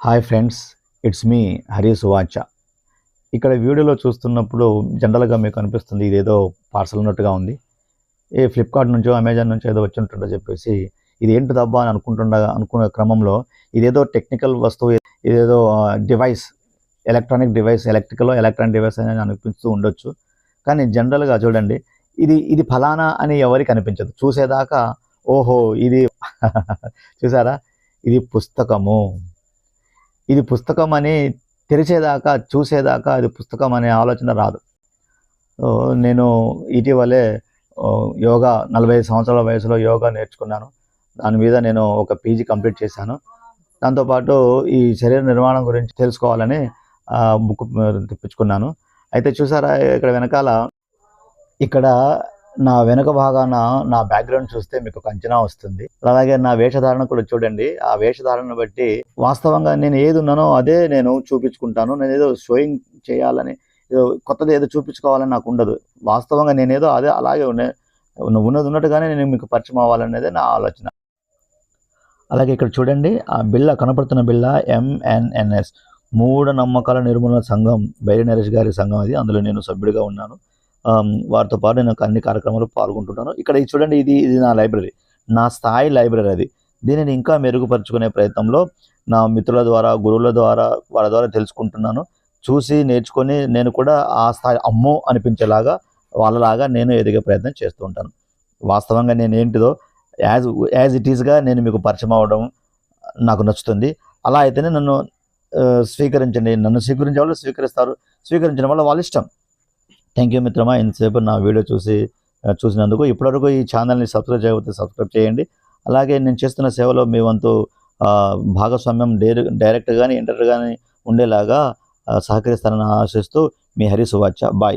Hi friends it's me Hari సువాచ. ఇక్కడ వీడియోలో చూస్తున్నప్పుడు జనరల్గా మీకు అనిపిస్తుంది ఇదేదో పార్సల్ ఉన్నట్టుగా ఉంది. ఏ ఫ్లిప్కార్ట్ నుంచో అమెజాన్ నుంచో ఏదో వచ్చి ఉంటుందో చెప్పేసి ఇది ఏంటి దబ్బా అని అనుకుంటుండగా అనుకునే క్రమంలో ఇదేదో టెక్నికల్ వస్తువు ఇదేదో device electronic device electrical electronic device అని అనిపిస్తూ ఉండొచ్చు. కానీ జనరల్గా చూడండి ఇది ఇది ఫలానా అని ఎవరికి అనిపించదు. చూసేదాకా ఓహో ఇది చూసారా? ఇది పుస్తకము. ఇది పుస్తకం అని తెరిచేదాకా చూసేదాకా అది పుస్తకం అనే ఆలోచన రాదు. నేను ఇటీవలే యోగా నలభై ఐదు సంవత్సరాల వయసులో యోగా నేర్చుకున్నాను. దాని మీద నేను ఒక పీజీ కంప్లీట్ చేశాను. దాంతోపాటు ఈ శరీర నిర్మాణం గురించి తెలుసుకోవాలని బుక్ తెప్పించుకున్నాను. అయితే చూసారా ఇక్కడ వెనకాల ఇక్కడ నా వెనుక భాగాన నా బ్యాక్గ్రౌండ్ చూస్తే మీకు ఒక అంచనా వస్తుంది. అలాగే నా వేషధారణ కూడా చూడండి. ఆ వేషధారణ బట్టి వాస్తవంగా నేను ఏది ఉన్నానో అదే నేను చూపించుకుంటాను. నేను ఏదో షోయింగ్ చేయాలని ఏదో కొత్తది ఏదో చూపించుకోవాలని నాకు ఉండదు. వాస్తవంగా నేనేదో అదే అలాగే ఉండే ఉన్నది ఉన్నట్టుగానే నేను మీకు పరిచయం అవ్వాలనేదే నా ఆలోచన. అలాగే ఇక్కడ చూడండి ఆ బిల్ల కనపడుతున్న బిల్ల ఎంఎన్ఎన్ఎస్ మూఢ నమ్మకాల నిర్మూలన సంఘం బైరి నరేష్ గారి సంఘం అది. అందులో నేను సభ్యుడిగా ఉన్నాను. వారితో పాటు నేను అన్ని కార్యక్రమాలు పాల్గొంటుంటాను. ఇక్కడ ఇది చూడండి ఇది ఇది నా లైబ్రరీ. నా స్థాయి లైబ్రరీ అది. దీనిని ఇంకా మెరుగుపరుచుకునే ప్రయత్నంలో నా మిత్రుల ద్వారా గురువుల ద్వారా వాళ్ళ ద్వారా తెలుసుకుంటున్నాను. చూసి నేర్చుకొని నేను కూడా ఆ స్థాయి అమ్మో అనిపించేలాగా వాళ్ళలాగా నేను ఎదిగే ప్రయత్నం చేస్తూ ఉంటాను. వాస్తవంగా నేను ఏంటిదో యాజ్ యాజ్ ఇట్ ఈస్గా నేను మీకు పరిచయం అవ్వడం నాకు నచ్చుతుంది. అలా అయితేనే నన్ను స్వీకరించండి. నన్ను స్వీకరించే వాళ్ళు స్వీకరిస్తారు. స్వీకరించడం వల్ల వాళ్ళ ఇష్టం. థ్యాంక్ యూ మిత్రమా. ఇంతసేపు నా వీడియో చూసి చూసినందుకు ఇప్పటివరకు ఈ ఛానల్ని సబ్స్క్రైబ్ చేయకపోతే సబ్స్క్రైబ్ చేయండి. అలాగే నేను చేస్తున్న సేవలో మీ వంతు భాగస్వామ్యం డైరె డైరెక్ట్ కానీ ఇంటర్ కానీ ఉండేలాగా సహకరిస్తానని ఆశిస్తూ మీ హరి సువాచ. బాయ్.